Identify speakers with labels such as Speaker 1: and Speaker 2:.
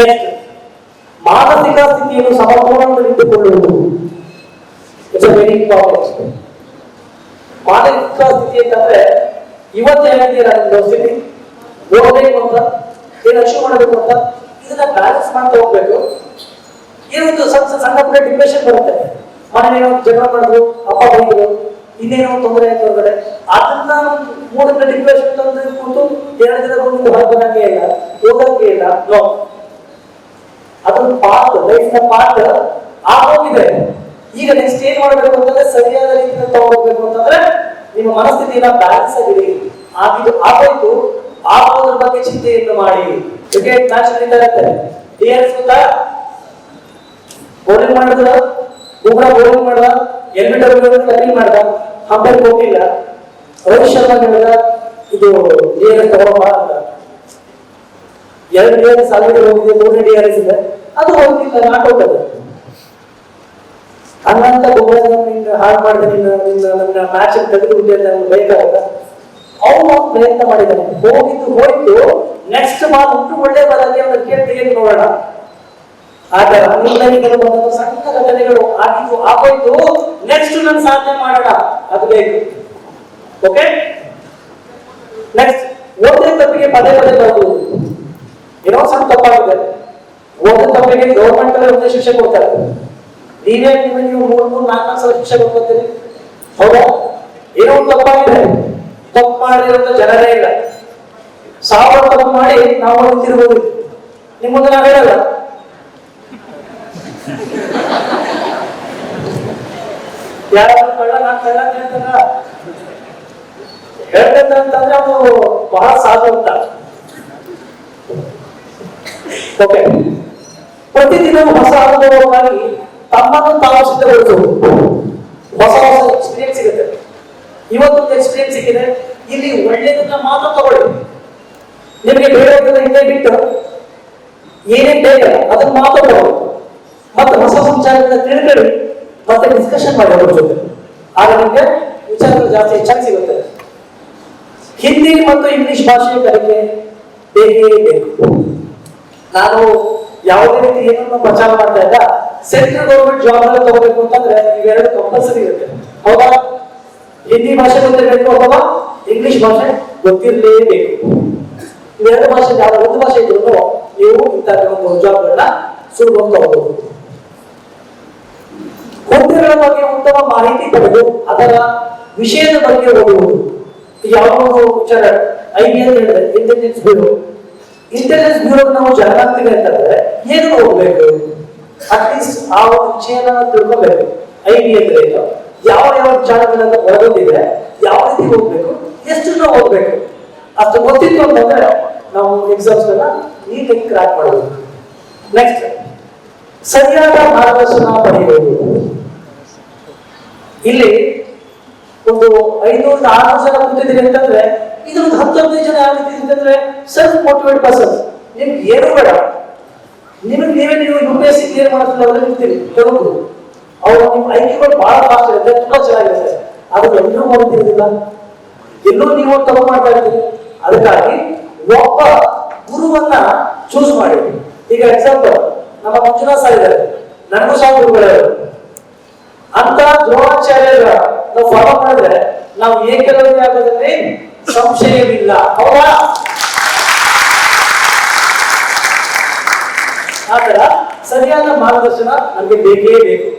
Speaker 1: Next ಮಾನಸಿಕ ಸ್ಥಿತಿಯನ್ನು ಸಮತೋಲನದಲ್ಲಿಟ್ಟುಕೊಳ್ಳುವುದು ಇಟ್ಸ್ ಅ ವೆರಿ ಇಂಪಾರ್ಟೆಂಟ್ ಮಾನಸಿಕ ಸ್ಥಿತಿ ಅಂತಂದ್ರೆ, ಇವತ್ತು ಏನಿದೆ ನಿಮ್ದು ಸ್ಥಿತಿ. ಓದಬೇಕು ಅಂತ ಏನು ಅಚೀವ್ ಮಾಡಬೇಕು ಅಂತ ಇದನ್ನ ಬ್ಯಾಲೆನ್ಸ್ ಮಾಡ್ತಾ ಹೋಗ್ಬೇಕು. ಏನೊಂದು ಸಣ್ಣ ಸಣ್ಣ ಪುಟ್ಟ ಡಿಪ್ರೆಷನ್ ಬರುತ್ತೆ. ಮನೇಲಿ ಜಗಳ ಮಾಡಿದ್ರು ಅಪ್ಪ ಬೈದ್ರು ಇನ್ನೇನೋ ತೊಂದರೆ ಆಯ್ತು ಹೊರಗಡೆ. ಅದನ್ನ ಮೂರನೇ ಡಿಪ್ರೆಷನ್ ತಂದು ಕೂತು, ಎರಡು ದಿನ ಬಂದು ಹೊರಗೆ ಬರಂಗೇ ಇಲ್ಲ ಹೋಗಂಗೆ ಇಲ್ಲ. ಅದೊಂದು ಪಾರ್ಟ್ ಲೈಫ್ನ ಪಾರ್ಟ್ ಆಗೋಗಿದೆ. ಈಗ ನೆಕ್ಸ್ಟ್ ಏನ್ ಮಾಡಬೇಕು ಅಂತಂದ್ರೆ ಸರಿಯಾದ ರೀತಿಯಲ್ಲಿ ತಗೋಬೇಕು ಅಂತಂದ್ರೆ ನಿಮ್ಮ ಮನಸ್ಥಿತಿಯನ್ನ ಬ್ಯಾಲೆನ್ಸ್ ಆಗಿರಿ ಆಗಿದ್ದು ಆಗೋಯ್ತು, ಆಗೋದ್ರ ಬಗ್ಗೆ ಚಿಂತೆಯನ್ನು ಮಾಡಿ. ಕ್ರಿಕೆಟ್ ಮ್ಯಾಚ್ ನಡೀತಾ ಇರುತ್ತೆ. ಡಿಆರ್ಎಸ್ ಗೊತ್ತಾ ಬೌಲಿಂಗ್ ಮಾಡಿದ್ರ? ಬುಮ್ರಾ ಬೌಲಿಂಗ್ ಮಾಡ್ದ ಡಬ್ಲ್ಯೂ ರನ್ನಿಂಗ್ ಮಾಡ್ದ? ಅಂಪೈರ್ ಕೊಟ್ಟಿಲ್ಲ ರೋಹಿತ್ ಶರ್ಮಾ ಹೇಳಿದ ಇದು ಡಿಆರ್ಎಸ್ ತಗೋಬಾರ ಅಂತ. ಎರಡು ಡಿ ಆರ್ ಎಸ್ ಹೋಗಿದೆ ಮೂರನೇ ಡಿ ಆರ್ ಇದೆ ಅದು ಹೋಗಿಲ್ಲ ನಾಟ್ ಔಟ್ ಅದು ಹಂಗಂತ ಗೊಬ್ಬರ ನಿನ್ನ ಹಾಳು ಮಾಡಿದೆ ನಿನ್ನ ನಿನ್ನ, ನನ್ನ ಮ್ಯಾಚ್ ತೆಗೆದು ಬಿಟ್ಟೆ ಅಂತ ನನಗೆ ಬೇಕಾಗಲ್ಲ ಅವನು ಪ್ರಯತ್ನ ಮಾಡಿದ್ದಾನೆ ಹೋಗಿದ್ದು ಹೋಯ್ತು ನೆಕ್ಸ್ಟ್ ಬಾಲ್ ಉಂಟು, ಒಳ್ಳೆ ಬಾಲಲ್ಲಿ ಅವನ ಕೇಳಿ ನೋಡೋಣ ಆಗ ನಿಮ್ಮಲ್ಲಿಗಳು ಒಂದೊಂದು ಸಣ್ಣ ಘಟನೆಗಳು. ಆಗಿದ್ದು ಆಗೋಯ್ತು ನೆಕ್ಸ್ಟ್ ನಾನು ಸಾಧನೆ ಮಾಡೋಣ. ಅದು ಬೇಕು. ಓಕೆ ನೆಕ್ಸ್ಟ್ ಒಂದೇ ತಪ್ಪಿಗೆ ಪದೇ ಪದೇ ಬರುವುದು ಏನೋ ಸಣ್ಣ ತಪ್ಪಾಗುತ್ತೆ. ಒಂದು ತಪ್ಪಿಗೆ ಗೌರ್ಮೆಂಟ್ ಒಂದೇ ಶಿಕ್ಷೆ ಕೊಡ್ತಾರೆ. ನೀವೇ ನಿಮಗೆ ನೀವು ಮೂರ್ ಮೂರ್, ನಾಲ್ಕು ನಾಲ್ಕು ಸಲ ಶಿಕ್ಷೆ ಕೊಡ್ಕೊತೀರಿ ಹೌದಾ? ಏನೋ ಒಂದು ತಪ್ಪಾಗಿದೆ. ತಪ್ಪು ಮಾಡಿರೋಂಥ ಜನರೇ ಇಲ್ಲ. ಸಾವು ತಪ್ಪು ಮಾಡಿ ನಾವು ನಿಂತಿರ್ಬೋದು ನಿಮ್ಮ ಮುಂದೆ ನಾವು ಹೇಳಲ್ಲ. ಯಾರು ಕಳ್ಳ ನಾನ್ ಕಳ್ಳ ಹೇಳ್ತಾರ ಹೇಳ್ತಂದ್ರೆ ಅಂತಂದ್ರೆ ಅವನು ಬಹಳ ಸಾಧು ಅಂತ. ಓಕೆ ಪ್ರತಿದಿನ ಹೊಸ ಅನುಭವವಾಗಿ ತಮ್ಮನ್ನು ತಾವು ಸಿದ್ಧಗೊಳಿಸಬಹುದು ಹೊಸ ಹೊಸ ಎಕ್ಸ್ಪೀರಿಯನ್ಸ್ ಸಿಗುತ್ತೆ. ಇವತ್ತೊಂದು ಎಕ್ಸ್ಪೀರಿಯನ್ಸ್ ಸಿಕ್ಕಿದೆ. ಇಲ್ಲಿ ಒಳ್ಳೆಯದನ್ನ ಮಾತ್ರ ತಗೊಳ್ಳಿ. ನಿಮಗೆ ಬೇರೆಯವರನ್ನ ಹಿಂದೆ ಬಿಟ್ಟು ಏನೇ ಬೇಡ ಅದನ್ನ ಮಾತ್ರ ತಗೊಳ್ಳಿ. ಮತ್ತೆ ಹೊಸ ಸಂಚಾರದಿಂದ ತಿಳ್ಕೊಳ್ಳಿ ಮತ್ತೆ ಡಿಸ್ಕಷನ್ ಮಾಡಿ ಅವ್ರ ಜೊತೆ. ಆಗ ನಿಮಗೆ ವಿಚಾರಗಳು ಜಾಸ್ತಿ ಹೆಚ್ಚಾಗಿ ಸಿಗುತ್ತೆ. ಹಿಂದಿ ಮತ್ತು ಇಂಗ್ಲಿಷ್ ಭಾಷೆ ಕಲಿಕೆ ಬೇಕೇ ಬೇಕು. ನಾನು ಯಾವುದೇ ರೀತಿ ಏನನ್ನ ಪ್ರಚಾರ ಮಾಡ್ತಾ ಇಲ್ಲ. ಸೆಂಟ್ರಲ್ ಗೌರ್ಮೆಂಟ್ ಜಾಬ್ ಅಲ್ಲಿ ತಗೋಬೇಕು ಅಂತಂದ್ರೆ ಇವೆರಡು ಕಂಪಲ್ಸರಿ ಇರುತ್ತೆ. ಹೌದಾ? ಹಿಂದಿ ಭಾಷೆ ಗೊತ್ತಿರಬೇಕು ಅಥವಾ ಇಂಗ್ಲಿಷ್ ಭಾಷೆ ಗೊತ್ತಿರಲೇಬೇಕು. ಇವೆರಡು ಭಾಷೆ ಯಾವ ಒಂದು ಭಾಷೆ ಇದ್ರು ನೀವು ಇಂತಹ ಜಾಬ್ಗಳನ್ನ ಸುಲಭವಾಗಿ ತಗೋಬಹುದು ಹುದ್ದೆಗಳ ಬಗ್ಗೆ ಉತ್ತಮ ಮಾಹಿತಿ ಪಡೆದು ಅದರ ವಿಷಯದ ಬಗ್ಗೆ ಓದುವುದು. ಯಾವ ವಿಚಾರ ಐ ಬಿ ಅಂತ ಹೇಳಿದ್ರೆ ಇಂಟೆಲಿಜೆನ್ಸ್ ಬ್ಯೂರೋ ಇಂಟೆಲಿಜೆನ್ಸ್ ಬ್ಯೂರೋ ನಾವು ಜಾಗೃತಿಗೆ ಅಂತಂದ್ರೆ ಏನು ಹೋಗ್ಬೇಕು? ಅಟ್ಲೀಸ್ಟ್ ಆ ಒಂದು ವಿಷಯನ ತಿಳ್ಕೊಬೇಕು. ಐ ಬಿ ಅಂದ್ರೆ ಏನು? ಯಾವ ಯಾವ ಜಾಗಗಳನ್ನ ಒಳಗೊಂಡಿದೆ, ಯಾವ ರೀತಿ ಹೋಗ್ಬೇಕು, ಎಷ್ಟು ನಾವು ಹೋಗ್ಬೇಕು? ಅಷ್ಟು ಗೊತ್ತಿತ್ತು ಅಂತಂದ್ರೆ ನಾವು ಎಕ್ಸಾಮ್ಸ್ ನೀಟಾಗಿ ಕ್ರಾಕ್ ಮಾಡಬೇಕು ನೆಕ್ಸ್ಟ್ ಸರಿಯಾದ ಮಾರ್ಗದರ್ಶನ ಪಡೆಯಬೇಕು. ಇಲ್ಲಿ ಒಂದು ಐನೂರು ಆರು ಜನ ಕೂತಿದ್ದೀರಿ ಅಂತಂದ್ರೆ ಇದೊಂದು ಹತ್ತು ಹದಿನೈದು ಜನ ಯಾವ ರೀತಿ ಅಂತಂದ್ರೆ ಸೆಲ್ಫ್ ಮೋಟಿವೇಟ್ ಪರ್ಸನ್ ನಿಮ್ಗೆ ಏನು ಬೇಡ. ನಿಮಗೆ ನೀವೇ ನೀವು U P S C clear ಮಾಡೋದ್ರಲ್ಲಿ ನಿಲ್ತೀರಿ ಕೆಲವರು ಅವ್ರು ನಿಮ್ಮ ಐಕ್ಯಗಳು ಬಹಳ ಫಾಸ್ಟ್ ಇರುತ್ತೆ, ತುಂಬಾ ಚೆನ್ನಾಗಿರುತ್ತೆ. ಆದ್ರೆ ಎಲ್ಲರೂ ಮಾಡ್ತಿರೋದಿಲ್ಲ ಎಲ್ಲೂ ನೀವು ತಪ್ಪು ಮಾಡ್ತಾ ಇದ್ದೀರಿ. ಅದಕ್ಕಾಗಿ ಒಬ್ಬ ಗುರುವನ್ನ ಚೂಸ್ ಮಾಡಿ. ಈಗ ಎಕ್ಸಾಂಪಲ್ ನಮ್ಮ ಮಂಜುನಾಥ್ ಸರ್ ಇದ್ದಾರೆ. ನನಗೂ ಸಹ ಗುರುಗಳು. ಅಂತ ದ್ರೋಣಾಚಾರ್ಯರ ನಾವು ಫಾಲೋ ಮಾಡಿದ್ರೆ ನಾವು ಏಕಲವ್ಯ ಆಗೋದ್ರಲ್ಲಿ ಸಂಶಯವಿಲ್ಲ ಹೌದಾ? ಆತರ ಸರಿಯಾದ ಮಾರ್ಗದರ್ಶನ ನಮಗೆ ಬೇಕೇ ಬೇಕು.